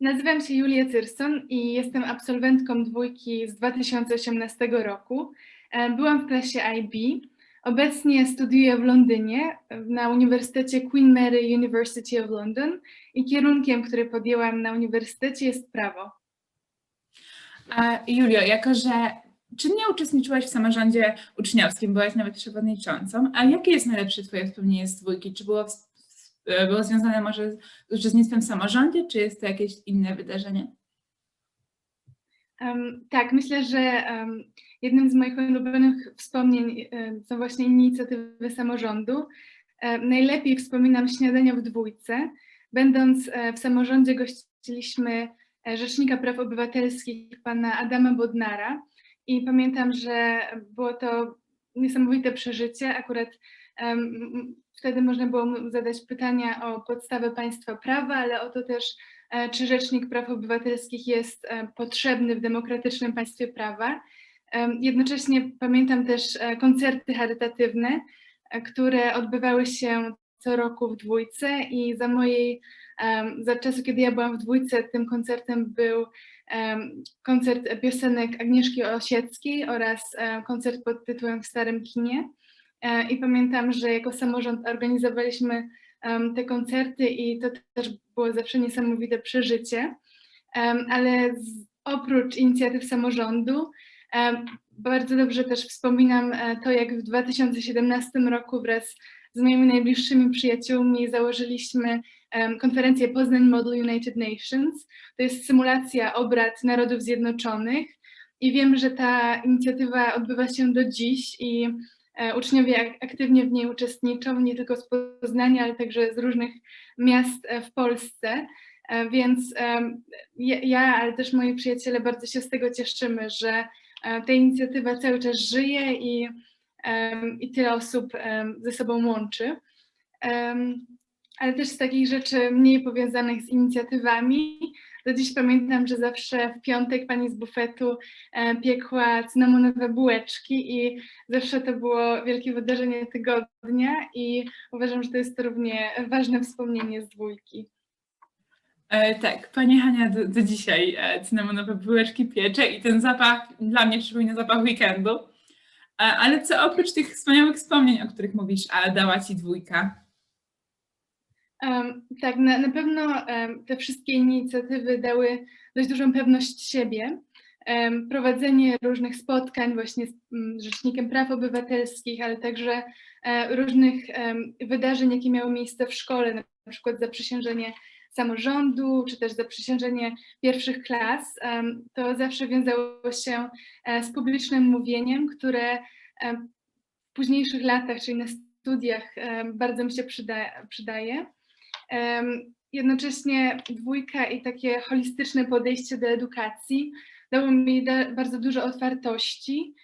Nazywam się Julia Cyrson i jestem absolwentką dwójki z 2018 roku. E, Byłam w klasie IB. Obecnie studiuję w Londynie na Uniwersytecie Queen Mary University of London i kierunkiem, który podjęłam na uniwersytecie jest prawo. A Julio, jako że czynnie uczestniczyłaś w samorządzie uczniowskim, byłaś nawet przewodniczącą, a jakie jest najlepsze Twoje wspomnienie z dwójki? Czy było, e, było związane może z uczestnictwem w samorządzie, czy jest to jakieś inne wydarzenie? Em, tak, myślę, że em, jednym z moich ulubionych wspomnień em, są właśnie inicjatywy samorządu. Em, najlepiej wspominam śniadania w dwójce. Będąc e, w samorządzie gościliśmy e, Rzecznika Praw Obywatelskich, pana Adama Bodnara i pamiętam, że było to niesamowite przeżycie. Akurat wtedy można było zadać pytania o podstawę państwa prawa, ale o to też, e, czy Rzecznik Praw Obywatelskich jest e, potrzebny w demokratycznym państwie prawa. Jednocześnie pamiętam też e, koncerty charytatywne, które odbywały się co roku w dwójce i za mojej, za czasu, kiedy ja byłam w dwójce, tym koncertem był koncert piosenek Agnieszki Osieckiej oraz koncert pod tytułem W Starym Kinie. E, I pamiętam, że jako samorząd organizowaliśmy te koncerty i to też było zawsze niesamowite przeżycie. Ale oprócz inicjatyw samorządu, bardzo dobrze też wspominam e, to, jak w 2017 roku wraz z moimi najbliższymi przyjaciółmi założyliśmy konferencję Poznań Model United Nations. To jest symulacja obrad Narodów Zjednoczonych i wiem, że ta inicjatywa odbywa się do dziś i uczniowie ak- aktywnie w niej uczestniczą, nie tylko z Poznania, ale także z różnych miast e, w Polsce. E, Więc ja, ale też moi przyjaciele bardzo się z tego cieszymy, że e, ta inicjatywa cały czas żyje i, i tyle osób ze sobą łączy. Ale też z takich rzeczy mniej powiązanych z inicjatywami, do dziś pamiętam, że zawsze w piątek pani z bufetu e, piekła cynamonowe bułeczki i zawsze to było wielkie wydarzenie tygodnia i uważam, że to jest równie ważne wspomnienie z dwójki. E, tak, Pani Hania do, do dzisiaj e, cynamonowe bułeczki piecze i ten zapach dla mnie przypomina zapach weekendu. E, ale co oprócz tych wspaniałych wspomnień, o których mówisz, a dała Ci dwójka? Tak, na, na pewno te wszystkie inicjatywy dały dość dużą pewność siebie. Prowadzenie różnych spotkań właśnie z mm, Rzecznikiem Praw Obywatelskich, ale także e, różnych wydarzeń, jakie miały miejsce w szkole, na przykład zaprzysiężenie samorządu, czy też zaprzysiężenie pierwszych klas, to zawsze wiązało się e, z publicznym mówieniem, które w późniejszych latach, czyli na studiach, bardzo mi się przyda, przydaje. Jednocześnie dwójka i takie holistyczne podejście do edukacji dało mi bardzo dużo otwartości.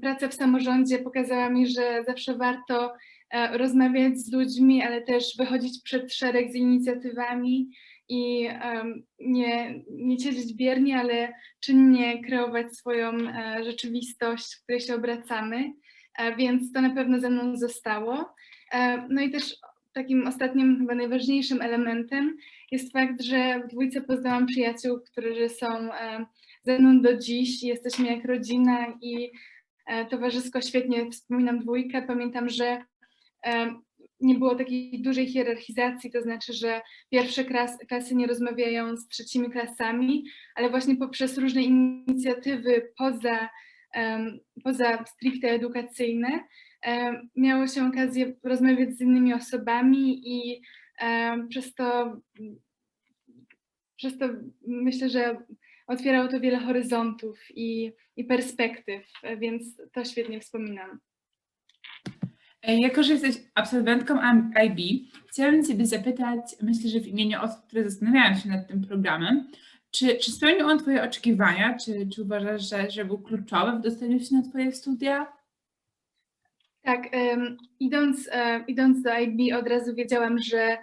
Praca w samorządzie pokazała mi, że zawsze warto e, rozmawiać z ludźmi, ale też wychodzić przed szereg z inicjatywami i nie, nie siedzieć biernie, ale czynnie kreować swoją e, rzeczywistość, w której się obracamy, E, więc to na pewno ze mną zostało. No i też takim ostatnim, chyba najważniejszym elementem jest fakt, że w dwójce poznałam przyjaciół, którzy są e, ze mną do dziś. Jesteśmy jak rodzina i e, towarzysko świetnie wspominam dwójkę. Pamiętam, że e, nie było takiej dużej hierarchizacji, to znaczy, że pierwsze klas, klasy nie rozmawiają z trzecimi klasami, ale właśnie poprzez różne inicjatywy poza, poza stricte edukacyjne miało się okazję rozmawiać z innymi osobami i przez to, przez to myślę, że otwierało to wiele horyzontów i, i perspektyw, więc to świetnie wspominam. E, Jako, że jesteś absolwentką IB, chciałabym Ciebie zapytać, myślę, że w imieniu osób, które zastanawiają się nad tym programem, czy, czy spełnił on Twoje oczekiwania? Czy, czy uważasz, że, że był kluczowy w dostaniu się na Twoje studia? Tak, em, idąc, e, idąc do IB od razu wiedziałam, że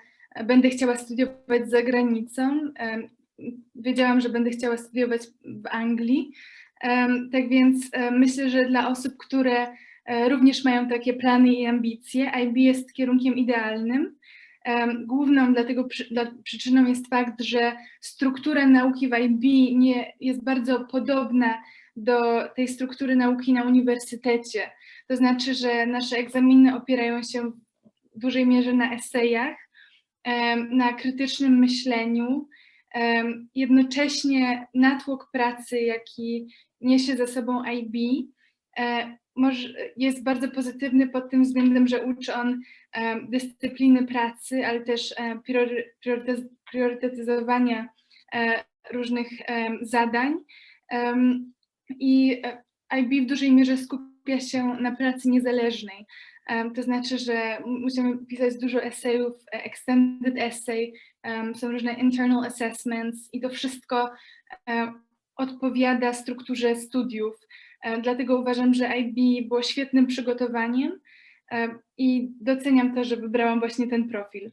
będę chciała studiować za granicą. Em, Wiedziałam, że będę chciała studiować w Anglii. Tak więc e, myślę, że dla osób, które e, również mają takie plany i ambicje, IB jest kierunkiem idealnym. Główną dla, przyczyną jest fakt, że struktura nauki w IB nie, jest bardzo podobna do tej struktury nauki na uniwersytecie. To znaczy, że nasze egzaminy opierają się w dużej mierze na esejach, na krytycznym myśleniu. Jednocześnie natłok pracy, jaki niesie za sobą IB, e, jest bardzo pozytywny pod tym względem, że uczy on dyscypliny pracy, ale też priorytetyzowania e, różnych zadań. I e, IB w dużej mierze skupia się na pracy niezależnej. To znaczy, że musimy pisać dużo esejów, e, extended essay, są różne internal assessments i to wszystko odpowiada strukturze studiów. E, Dlatego uważam, że IB było świetnym przygotowaniem e, i doceniam to, że wybrałam właśnie ten profil.